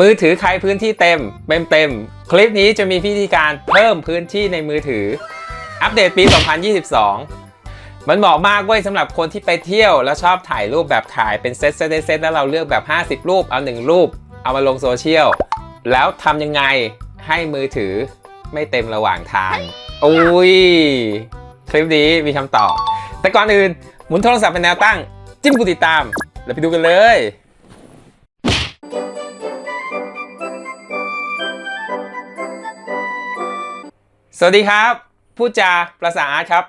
มือถือใครพื้นที่เต็มเต็มเต็ม คลิปนี้จะมีวิธีการเพิ่มพื้นที่ในมือถือ อัปเดตปี 2022 มันเหมาะมากเว้ยสำหรับคนที่ไปเที่ยว แล้วชอบถ่ายรูปแบบถ่ายเป็นเซตเซตเซตแล้วเราเลือกแบบ 50 รูป เอา 1 รูป เอามาลงโซเชียล แล้วทำยังไงให้มือถือไม่เต็มระหว่างทางอุ้ยคลิปนี้มีคำตอบ แต่ก่อนอื่นหมุนโทรศัพท์เป็นแนวตั้ง จิ้มกูติดตาม แล้วไปดูกันเลย วัสดีครับพูดจาประสาอาร์ตครับ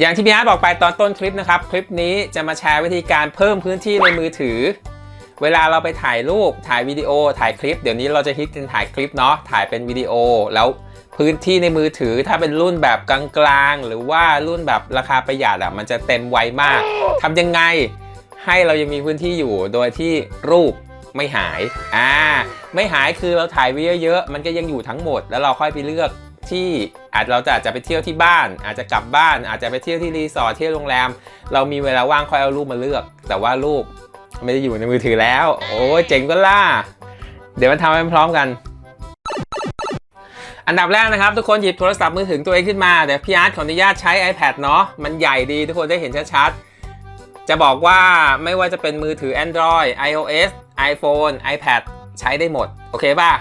อย่างที่พี่อาร์ตบอกไปตอนต้นคลิปนะครับ คลิปนี้จะมาแชร์วิธีการเพิ่มพื้นที่ในมือถือ เวลาเราไปถ่ายรูปถ่ายวิดีโอถ่ายคลิป เดี๋ยวนี้เราจะฮิตกันถ่ายคลิปเนาะถ่ายเป็นวิดีโอ แล้วพื้นที่ในมือถือถ้าเป็นรุ่นแบบกลางๆหรือว่ารุ่นแบบราคาประหยัดอะมันจะเต็มไวมากทำยังไงให้เรายังมีพื้นที่อยู่โดยที่รูป ไม่หาย อ่า ไม่หายคือเราถ่ายไว้เยอะๆ มันก็ยังอยู่ทั้งหมด แล้วเราค่อยไปเลือกที่อาจเราจะอาจจะไปเที่ยวที่บ้าน อาจจะกลับบ้าน อาจจะไปเที่ยวที่รีสอร์ทเที่ยวโรงแรม เรามีเวลาว่างค่อยเอารูปมาเลือก แต่ว่ารูปไม่ได้อยู่ในมือถือแล้ว โอ้ยเจ๋งก็ล่า เดี๋ยวมาทำไปพร้อมกัน อันดับแรกนะครับ ทุกคนหยิบโทรศัพท์มือถือตัวเองขึ้นมาเดี๋ยวพี่อาร์ตขออนุญาตใช้ iPad เนาะ มันใหญ่ดีทุกคนได้เห็นชัดๆ จะบอกว่าไม่ว่าจะเป็นมือถือ Android iOS iPhone iPad ใช้ได้หมด โอเคป่ะ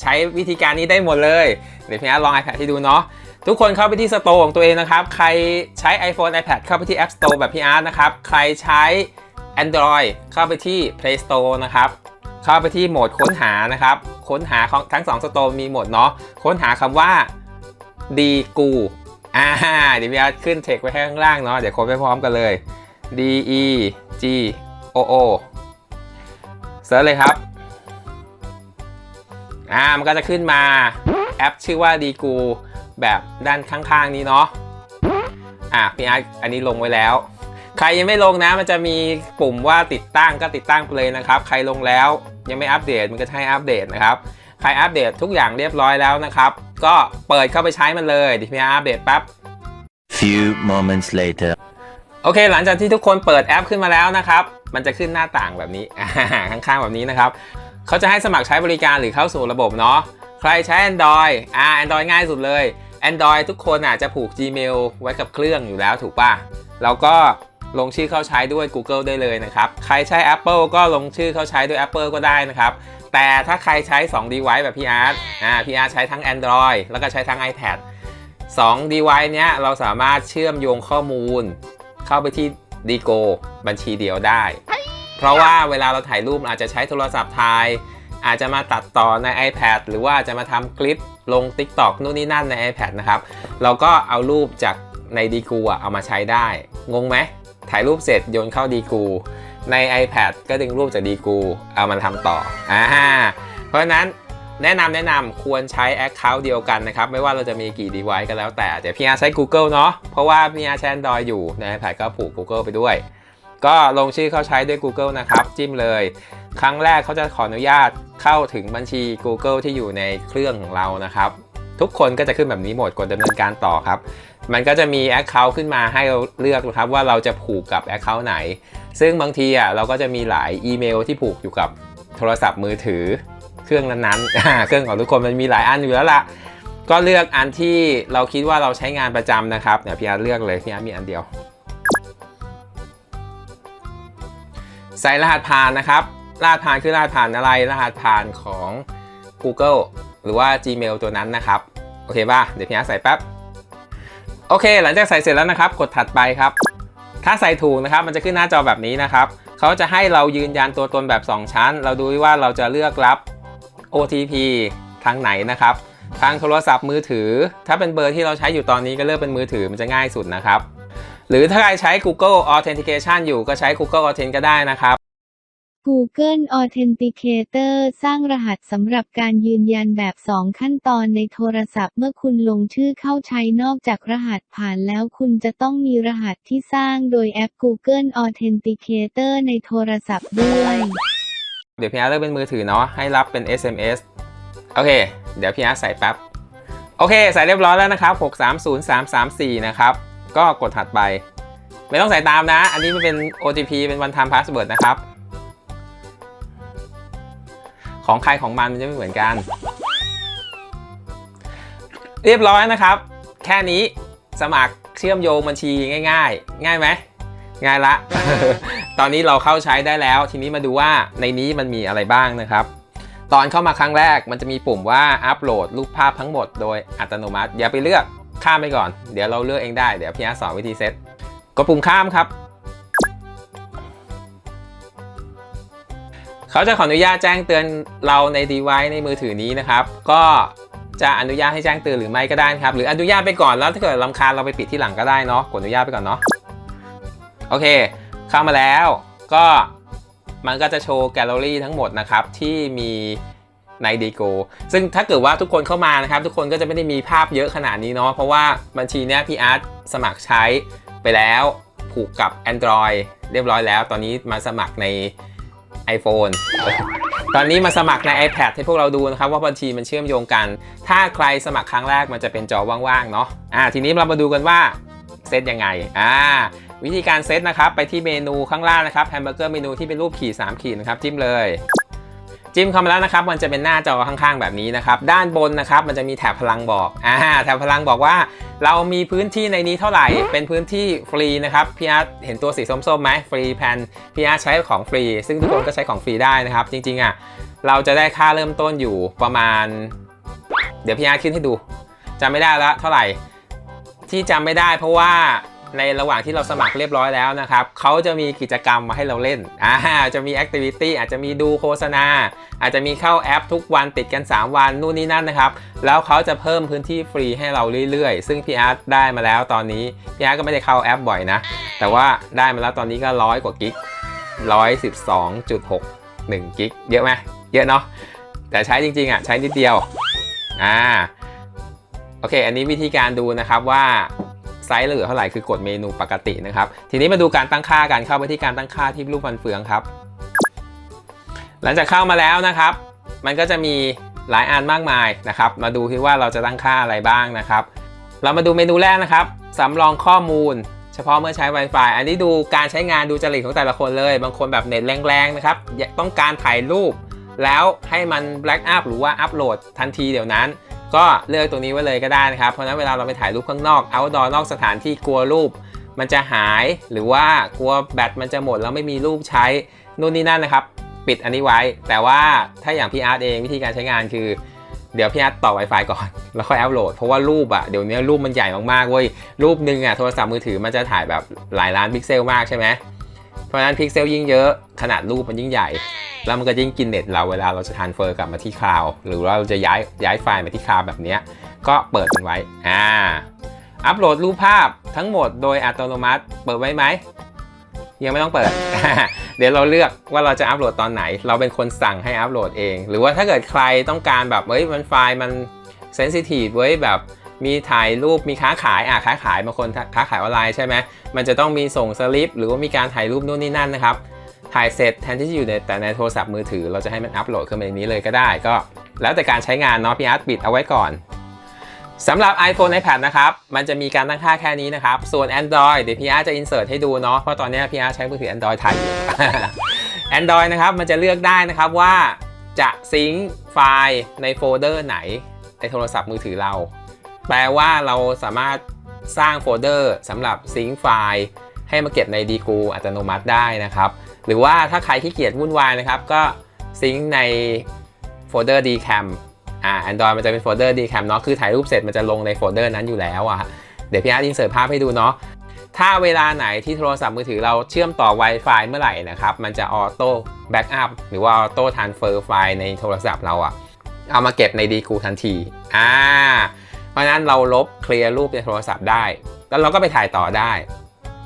ใช้วิธีการนี้ได้หมดเลย เดี๋ยวพี่อาร์ตลอง iPad ให้ดูเนาะทุกคนเข้าไปที่ Store ของตัวเองนะครับ ใครใช้ iPhone iPad เข้าไปที่ App Store แบบพี่อาร์ตนะครับ ใครใช้ Android เข้าไปที่ Play Store นะครับ เข้าไปที่โหมดค้นหานะครับ ค้นหาของทั้ง2 Store มีหมดเนาะ ค้นหาคำว่าดีกูอ่าเดี๋ยวพี่อาร์ตขึ้นเทคไว้ให้ข้างล่างเนาะ เดี๋ยวค้นไปพร้อมกันเลย D E G O O เซิร์ชเลยครับอ่ามันก็จะขึ้นมาแอปชื่อว่าดีกูแบบด้านข้างๆนี้เนาะอะพี่อาร์ตอันนี้ลงไว้แล้ว ใครยังไม่ลงนะ มันจะมีปุ่มว่าติดตั้งก็ติดตั้งไปเลยนะครับ ใครลงแล้วยังไม่อัปเดตมันก็ให้อัปเดตนะครับ ใครอัปเดตทุกอย่างเรียบร้อยแล้วนะครับ ก็เปิดเข้าไปใช้มันเลยเดี๋ยวพี่อาร์อัปเดตแป๊บ Few moments later. โอเค หลังจากที่ทุกคนเปิดแอปขึ้นมาแล้วนะครับ มันจะขึ้นหน้าต่างแบบนี้ข้างๆแบบนี้นะครับเขาจะให้สมัครใช้บริการหรือเข้าสู่ระบบเนาะใครใช้ Android อ่า Android ง่ายสุดเลย Android ทุกคนอะจะผูก Gmail ไว้กับเครื่องอยู่แล้วถูกป่ะแล้วก็ลงชื่อเข้าใช้ด้วย Google ได้เลยนะครับ ใครใช้ Apple ก็ลงชื่อเข้าใช้ด้วย Apple ก็ได้นะครับ แต่ถ้าใครใช้2 device แบบพี่อาร์ตอ่าพี่อาร์ตใช้ทั้ง Android แล้วก็ใช้ทั้ง iPad 2 device เนี้ยเราสามารถเชื่อมโยงข้อมูล เข้าไปที่ดีโกบัญชีเดียวได้ เพราะว่าเวลาเราถ่ายรูปอาจจะใช้โทรศัพท์ถ่าย อาจจะมาตัดต่อใน iPad หรือว่าจะมาทำคลิปลง TikTok นู่นนี่นั่นใน iPad นะครับ เราก็เอารูปจากในดีกูอะเอามาใช้ได้ งงไหม ถ่ายรูปเสร็จโยนเข้าดีกูใน iPad ก็ดึงรูปจากดีกูเอามาทำต่ออ่าเพราะฉะนั้น แนะนำแนะนำควรใช้ Account เดียวกันนะครับ ไม่ว่าเราจะมีกี่ device ก็แล้วแต่เดี๋ยวพี่อาร์ใช้ Google เนาะเพราะว่าพี่อาร์ใช้ Android อยู่ใน iPad ก็ผูก Google ไปด้วย ก็ลงชื่อเข้าใช้ด้วย Google นะครับ จิ้มเลย ครั้งแรกเขาจะขออนุญาตเข้าถึงบัญชี Google ที่อยู่ในเครื่องของเรานะครับ ทุกคนก็จะขึ้นแบบนี้หมดกดดำเนินการต่อครับ มันก็จะมี Account ขึ้นมาให้เราเลือกนะครับว่าเราจะผูกกับ Account ไหน ซึ่งบางทีอะเราก็จะมีหลายอีเมลที่ผูกอยู่กับโทรศัพท์มือถือ เครื่องนั้นๆ เครื่องของทุกคนมันมีหลายอันอยู่แล้วล่ะ ก็เลือกอันที่เราคิดว่าเราใช้งานประจำนะครับเดี๋ยวพี่อาร์เลือกเลยพี่อาร์มีอันเดียว ใส่รหัสผ่านนะครับ รหัสผ่านคือรหัสผ่านอะไร รหัสผ่านของ Google หรือว่า Gmail ตัวนั้นนะครับ โอเคป่ะ เดี๋ยวพี่อาร์ใส่แป๊บ โอเค หลังจากใส่เสร็จแล้วนะครับ กดถัดไปครับ ถ้าใส่ถูกนะครับ มันจะขึ้นหน้าจอแบบนี้นะครับเขาจะให้เรายืนยันตัวตนแบบ 2 ชั้น เราดูว่าเราจะเลือกรับ OTP ทางไหนนะครับทางโทรศัพท์มือถือ ถ้าเป็นเบอร์ที่เราใช้อยู่ตอนนี้ก็เลือกเป็นมือถือมันจะง่ายสุดนะครับ หรือถ้าใครใช้ Google Authentication อยู่ก็ใช้ Google Authent ก็ได้นะครับ Google Authenticator สร้างรหัสสำหรับการยืนยันแบบ 2 ขั้นตอนในโทรศัพท์เมื่อคุณลงชื่อเข้าใช้นอกจากรหัสผ่านแล้วคุณจะต้องมีรหัสที่สร้างโดยแอป Google Authenticator ในโทรศัพท์ด้วย เดี๋ยวพี่อาร์เลือกเป็นมือถือเนาะให้รับเป็น SMS โอเค เดี๋ยวพี่อาร์ใส่แป๊บ โอเค ใส่เรียบร้อยแล้วนะครับ 630334 นะครับ ก็กดถัดไป ไม่ต้องใส่ตามนะ อันนี้มันเป็น OTP เป็น one time password นะครับ ของใครของมันมันจะไม่เหมือนกัน เรียบร้อยนะครับ แค่นี้สมัครเชื่อมโยงบัญชีง่าย ๆ ง่ายไหม ง่ายละ ตอนนี้เราเข้าใช้ได้แล้ว ทีนี้มาดูว่าในนี้มันมีอะไรบ้างนะครับ ตอนเข้ามาครั้งแรกมันจะมีปุ่มว่าอัปโหลดรูปภาพทั้งหมดโดยอัตโนมัติ อย่าไปเลือกข้ามไปก่อน เดี๋ยวเราเลือกเองได้ เดี๋ยวพี่อาสอนวิธีเซตกดปุ่มข้ามครับ เขาจะขออนุญาตแจ้งเตือนเราใน device ในมือถือนี้นะครับ ก็จะอนุญาตให้แจ้งเตือนหรือไม่ก็ได้ครับ หรืออนุญาตไปก่อนแล้วถ้าเกิดลำคาญเราไปปิดที่หลังก็ได้เนาะกดอนุญาตไปก่อนเนาะ โอเค เข้ามาแล้วก็มันก็จะโชว์แกลเลอรี่ทั้งหมดนะครับที่มีใน d ีโกซึ่งถ้าเกิดว่าทุกคนเข้ามานะครับ ทุกคนก็จะไม่ได้มีภาพเยอะขนาดนี้เนาะเพราะว่าบัญชีเนี้ยพี่อาร์ตสมัครใช้ไปแล้วผูกกับ Android เรียบร้อยแล้ว ตอนนี้มาสมัครใน iPhone ตอนนี้มาสมัครใน iPad ให้พวกเราดูนะครับ ว่าบัญชีมันเชื่อมโยงกัน ถ้าใครสมัครครั้งแรกมันจะเป็นจอว่างๆเนาะอ่าทีนี้เรามาดูกันว่าเซตยังไงอ่า วิธีการเซตนะครับไปที่เมนูข้างล่างนะครับแฮมเบอร์เกอร์เมนูที่เป็นรูปขีด3ขีดนะครับจิ้มเลยจิ้มเข้ามาแล้วนะครับ มันจะเป็นหน้าจอข้างๆ แบบนี้นะครับ ด้านบนนะครับ มันจะมีแถบพลังบอก อ่า แถบพลังบอกว่า เรามีพื้นที่ในนี้เท่าไหร่ เป็นพื้นที่ฟรีนะครับ พี่อาร์ตเห็นตัวสีส้มๆไหมฟรีแพนพี่อาร์ตใช้ของฟรี ซึ่งทุกคนก็ใช้ของฟรีได้นะครับ จริงๆ อะ เราจะได้ค่าเริ่มต้นอยู่ประมาณ เดี๋ยวพี่อาร์ตขึ้นให้ดูจำไม่ได้แล้วเท่าไหร่ ที่จำไม่ได้เพราะว่า ในระหว่างที่เราสมัครเรียบร้อยแล้วนะครับเขาจะมีกิจกรรมมาให้เราเล่นอ่าจะมีแอคทิวิตี้อาจจะมีดูโฆษณา อาจจะมีเข้าแอปทุกวันติดกัน 3 วันนู่นนี่นั่นนะครับ แล้วเขาจะเพิ่มพื้นที่ฟรีให้เราเรื่อยๆ ซึ่งพี่อาร์ตได้มาแล้วตอนนี้พี่อาร์ตก็ไม่ได้เข้าแอปบ่อยนะ แต่ว่าได้มาแล้วตอนนี้ก็ร้อยกว่ากิกร้อยสิบสองจุดหกหนึ่งกิกเยอะไหมเยอะเนาะแต่ใช้จริงๆอะใช้นิดเดียวอ่าโอเค อันนี้วิธีการดูนะครับว่า ไซส์เหลือเท่าไหร่คือกดเมนูปกตินะครับ ทีนี้มาดูการตั้งค่ากันเข้าไปที่การตั้งค่าที่รูปฟันเฟืองครับ หลังจากเข้ามาแล้วนะครับ มันก็จะมีหลายอันมากมายนะครับ มาดูที่ว่าเราจะตั้งค่าอะไรบ้างนะครับ เรามาดูเมนูแรกนะครับสำรองข้อมูล เฉพาะเมื่อใช้ Wi-Fi อันนี้ดูการใช้งานดูจริตของแต่ละคนเลย บางคนแบบเน็ตแรงๆนะครับต้องการถ่ายรูป แล้วให้มันแบล็กอัพหรือว่าอัปโหลดทันทีเดี๋ยวนั้น ก็เลือกตัวนี้ไว้เลยก็ได้นะครับ เพราะนั้นเวลาเราไปถ่ายรูปข้างนอก outdoor นอกสถานที่กลัวรูป มันจะหายหรือว่ากลัวแบตมันจะหมดแล้วไม่มีรูปใช้นู่นนี่นั่นนะครับ ปิดอันนี้ไว้ แต่ว่าถ้าอย่างพี่อาร์ตเองวิธีการใช้งานคือเดี๋ยวพี่อาร์ตต่อ Wi-Fi ก่อน แล้วค่อยอัปโหลด เพราะว่ารูปอะเดี๋ยวนี้รูปมันใหญ่มากๆเว้ยรูปหนึ่งอะโทรศัพท์มือถือมันจะถ่ายแบบหลายล้านพิกเซลมากใช่ไหม เพราะฉะนั้นพิกเซลยิ่งเยอะขนาดรูปมันยิ่งใหญ่ แล้วมันก็ยิ่งกินเน็ตเราเวลาเราจะทานเฟอร์กลับมาที่คลาวหรือว่าเราจะย้ายย้ายไฟล์มาที่คลาวแบบนี้ก็เปิดมันไว้อ่าอัปโหลดรูปภาพทั้งหมดโดยอัตโนมัติเปิดไว้ไหมยังไม่ต้องเปิด เดี๋ยวเราเลือกว่าเราจะอัปโหลดตอนไหน เราเป็นคนสั่งให้อัปโหลดเอง หรือว่าถ้าเกิดใครต้องการแบบเฮ้ยมันไฟล์มันเซนซิทีฟเว้ยแบบ มีถ่ายรูปมีค้าขายอะค้าขายบางคนค้าขายออนไลน์ใช่ไหมมันจะต้องมีส่งสลิป หรือว่ามีการถ่ายรูปนู่นนี่นั่นนะครับถ่ายเสร็จแทนที่จะอยู่ในแต่ในโทรศัพท์มือถือ เราจะให้มันอัปโหลดขึ้นมาในนี้เลยก็ได้ก็ แล้วแต่การใช้งานเนาะพี่อาร์ตปิดเอาไว้ก่อนสำหรับ iPhone iPad นะครับ มันจะมีการตั้งค่าแค่นี้นะครับ ส่วน Android เดี๋ยวพี่อาร์จะ insert ให้ดูเนาะ เพราะตอนนี้พี่อาร์ใช้มือถือ Android ถ่ายอยู่ Android นะครับ มันจะเลือกได้นะครับว่าจะซิงค์ไฟล์ในโฟลเดอร์ไหนในโทรศัพท์มือถือเรา แปลว่าเราสามารถสร้างโฟลเดอร์สำหรับซิงค์ไฟล์ให้มาเก็บในดีกูอัตโนมัติได้นะครับ หรือว่าถ้าใครขี้เกียจวุ่นวายนะครับ ก็ซิงค์ในโฟลเดอร์ dcam อ่า Android มันจะเป็นโฟลเดอร์ dcam เนาะคือถ่ายรูปเสร็จมันจะลงในโฟลเดอร์นั้นอยู่แล้วอะเดี๋ยวพี่อาร์ตอินเสิร์ตภาพให้ดูเนาะถ้าเวลาไหนที่โทรศัพท์มือถือเราเชื่อมต่อ Wi-Fi เมื่อไหร่นะครับ มันจะออโต้แบ็กอัพหรือว่าออโต้ทานเฟอร์ไฟล์ในโทรศัพท์เราอะเอามาเก็บในดีกูทันที อ่า เพราะนั้นเราลบเคลียร์รูปในโทรศัพท์ได้ แล้วเราก็ไปถ่ายต่อได้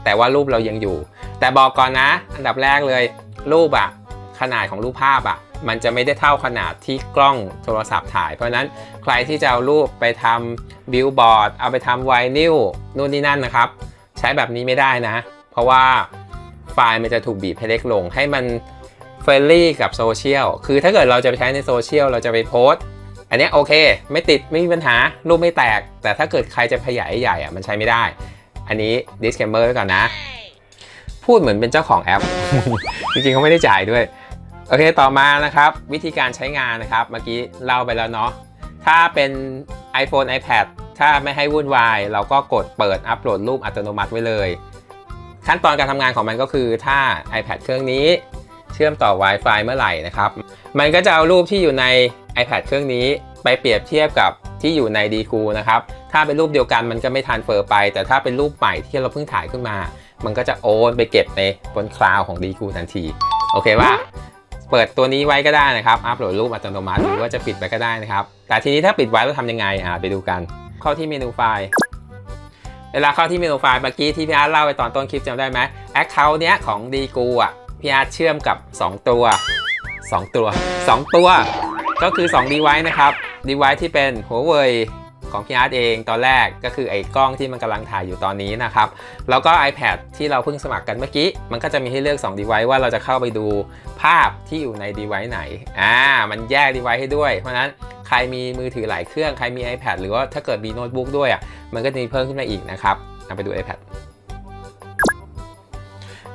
แต่ว่ารูปเรายังอยู่ แต่บอกก่อนนะ อันดับแรกเลย รูปอะขนาดของรูปภาพอะมันจะไม่ได้เท่าขนาดที่กล้องโทรศัพท์ถ่าย เพราะนั้นใครที่จะเอารูปไปทำบิลบอร์ดเอาไปทำไวนิลนู่นนี่นั่นนะครับ ใช้แบบนี้ไม่ได้นะ เพราะว่าไฟล์มันจะถูกบีบให้เล็กลง ให้มันเฟรนลี่กับโซเชียล คือถ้าเกิดเราจะไปใช้ในโซเชียลเราจะไปโพสต์ นนี้โอเค ไม่ติดไม่มีปัญหารูปไม่แตก แต่ถ้าเกิดใครจะขยายใหญ่อะมันใช้ไม่ได้ อันนี้ disclaimer ไว้ก่อนนะ พูดเหมือนเป็นเจ้าของแอป จริงๆเขาไม่ได้จ่ายด้วย โอเคต่อมานะครับ วิธีการใช้งานนะครับ เมื่อกี้เล่าไปแล้วเนาะถ้าเป็น iPhone iPad ถ้าไม่ให้วุ่นวาย เราก็กดเปิดอัปโหลดรูปอัตโนมัติไว้เลย ขั้นตอนการทำงานของมันก็คือถ้า iPad เครื่องนี้ เชื่อมต่อ Wi-Fi เมื่อไหร่นะครับ มันก็จะเอารูปที่อยู่ใน iPad เครื่องนี้ไปเปรียบเทียบกับที่อยู่ใน d ีคูนะครับ ถ้าเป็นรูปเดียวกันมันก็ไม่ทันเฟอร์ไป แต่ถ้าเป็นรูปใหม่ที่เราเพิ่งถ่ายขึ้นมา มันก็จะโอนไปเก็บในบนคลาวของ d ีคูทันที โอเคว่าเปิดตัวนี้ไว้ก็ได้นะครับ อัปโหลดรูปอัตโนมัติหรือว่าจะปิดไปก็ได้นะครับ แต่ทีนี้ถ้าปิดไว้เราทำยังไงอ่าไปดูกัน เข้าที่เมนูไฟล์ เวลาเข้าที่เมนูไฟล์เมื่อกี้ที่พี่อาร์ตเล่าไปตอนต้นคลิปจำได้ไหมแอคเคาท์เนี้ยของดีกูอะ พี่อาร์ตเชื่อมกับ 2 ตัว 2 ตัว 2 ตัว ก็คือ2 device นะครับ device ที่เป็น Huawei ของพี่อาร์ตเองตอนแรกก็คือไอ้กล้องที่มันกำลังถ่ายอยู่ตอนนี้นะครับ แล้วก็ iPad ที่เราเพิ่งสมัครกันเมื่อกี้ มันก็จะมีให้เลือก2 device ว่าเราจะเข้าไปดูภาพที่อยู่ใน device ไหนอ่ามันแยก device ให้ด้วย เพราะฉะนั้นใครมีมือถือหลายเครื่องใครมี iPad หรือว่าถ้าเกิดมีโน้ตบุ๊กด้วยอะมันก็จะมีเพิ่มขึ้นมาอีกนะครับเอาไปดู iPad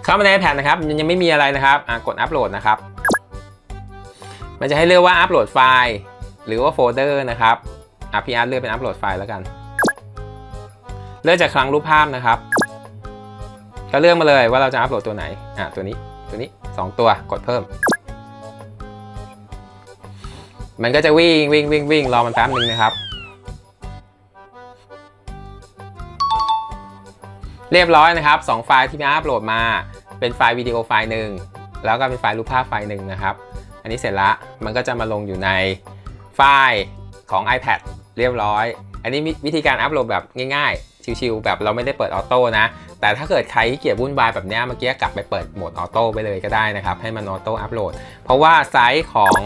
เข้ามาใน iPad นะครับยังไม่มีอะไรนะครับกดอัปโหลดนะครับ มันจะให้เลือกว่าอัปโหลดไฟล์ หรือว่าโฟลเดอร์นะครับอะพี่อาร์ตเลือกเป็นอัปโหลดไฟล์แล้วกัน เลือกจากคลังรูปภาพนะครับก็เลือกมาเลยว่าเราจะอัปโหลดตัวไหนอะตัวนี้ตัวนี้ 2 ตัวกดเพิ่ม มันก็จะวิ่งวิ่งวิ่งวิ่งรอมันแป๊บนึงนะครับ เรียบร้อยนะครับ2ไฟล์ที่พี่อัปโหลดมา เป็นไฟล์วิดีโอไฟล์หนึ่งแล้วก็เป็นไฟล์รูปภาพไฟล์หนึ่งนะครับ อันนี้เสร็จละมันก็จะมาลงอยู่ในไฟล์ของ iPad เรียบร้อย อันนี้วิธีการอัปโหลดแบบง่ายๆ ชิวๆแบบเราไม่ได้เปิดออโต้นะ แต่ถ้าเกิดใครที่เกียจวุ่นวายแบบนี้เมื่อกี้กลับไปเปิดโหมดออโต้ไปเลยก็ได้นะครับ ให้มันออโต้อัปโหลด เพราะว่าไซส์ของ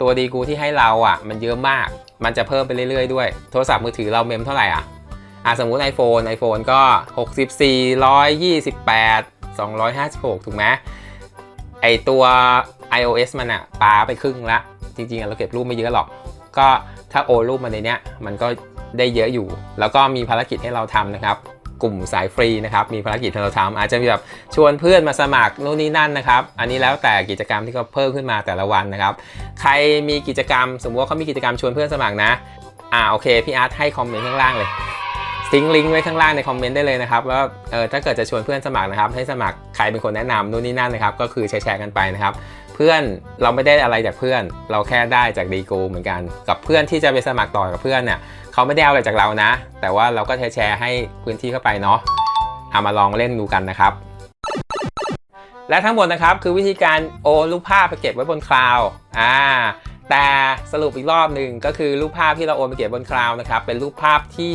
ตัวดีกูที่ให้เราอะ มันเยอะมาก มันจะเพิ่มไปเรื่อยๆด้วย โทรศัพท์มือถือเราเมมเท่าไหร่อะ อะสมมุติ iPhone iPhone ก็ 64 128 256 ถูกไหมไอตัว iOS มันอะปาไปครึ่งละ จริงๆอะเราเก็บรูปไม่เยอะหรอก ก็ถ้าโอนรูปมาในเนี้ยมันก็ได้เยอะอยู่ แล้วก็มีภารกิจให้เราทำนะครับ กลุ่มสายฟรีนะครับ มีภารกิจให้เราทำอาจจะมีแบบชวนเพื่อนมาสมัครนู่นนี่นั่นนะครับ อันนี้แล้วแต่กิจกรรมที่เขาเพิ่มขึ้นมาแต่ละวันนะครับ ใครมีกิจกรรม สมมติว่าเขามีกิจกรรมชวนเพื่อนสมัครนะ อ่าโอเคพี่อาร์ตให้คอมเมนต์ข้างล่างเลย ซิงลิงก์ไว้ข้างล่างในคอมเมนต์ได้เลยนะครับว่าเออถ้าเกิดจะชวนเพื่อนสมัครนะครับ ให้สมัครใครเป็นคนแนะนำนู่นนี่นั่นนะครับ ก็คือแชร์กันไปนะครับ เพื่อนเราไม่ได้อะไรจากเพื่อน เราแค่ได้จากดีกูเหมือนกัน กับเพื่อนที่จะไปสมัครต่อกับเพื่อนเนี่ยเขาไม่ได้เอาอะไรจากเรานะ แต่ว่าเราก็แชร์ๆให้พื้นที่เข้าไปเนาะเอามาลองเล่นดูกันนะครับ และทั้งหมดนะครับคือวิธีการโอนรูปภาพไปเก็บไว้บนคลาวด์อ่าแต่สรุปอีกรอบหนึ่งก็คือรูปภาพที่เราโอนไปเก็บบนคลาวด์นะครับเป็นรูปภาพที่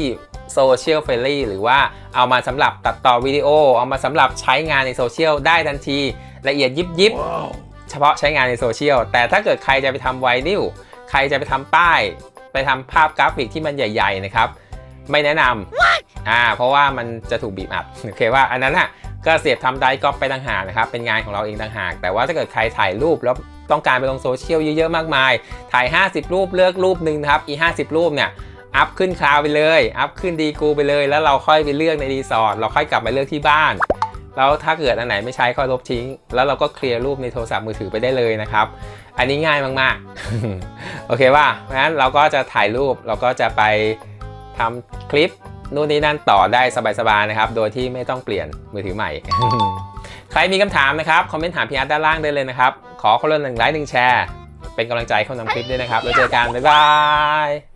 โซเชียลเฟรนลี่หรือว่าเอามาสำหรับตัดต่อวิดีโอ เอามาสำหรับใช้งานในโซเชียลได้ทันที ละเอียดยิบยิบเฉพาะใช้งานในโซเชียล แต่ถ้าเกิดใครจะไปทำไวนิลใครจะไปทำป้าย ไปทำภาพกราฟิกที่มันใหญ่ ๆ นะครับ ไม่แนะนำอ่าเพราะว่ามันจะถูกบีบอัดโอเคว่าอันนั้นอะก็เสียบทำไดร์ก๊อปไปต่างหากนะครับ เป็นงานของเราเองต่างหาก แต่ว่าถ้าเกิดใครถ่ายรูปแล้วต้องการไปลงโซเชียลเยอะๆมากมาย ถ่าย 50 รูปเลือกรูปหนึ่งนะครับ อี 50 รูปเนี่ย อัพขึ้นคลาวไปเลย อัพขึ้นดีกูไปเลย แล้วเราค่อยไปเลือกในรีสอร์ทเราค่อยกลับมาเลือกที่บ้าน แล้วถ้าเกิดอันไหนไม่ใช้ค่อยลบทิ้ง แล้วเราก็เคลียร์รูปในโทรศัพท์มือถือไปได้เลยนะครับ อันนี้ง่ายมากๆ โอเคว่าเพราะฉะนั้นเราก็จะถ่ายรูปเราก็จะไปทำคลิปนู่นนี่นั่นต่อได้สบายๆนะครับ โดยที่ไม่ต้องเปลี่ยนมือถือใหม่ ใครมีคำถามนะครับ คอมเมนต์ถามพี่อาร์ตด้านล่างได้เลยนะครับ ขอคนละหนึ่งไลค์หนึ่งแชร์ เป็นกำลังใจให้คนทำคลิปด้วยนะครับ แล้วเจอกัน บ๊ายบาย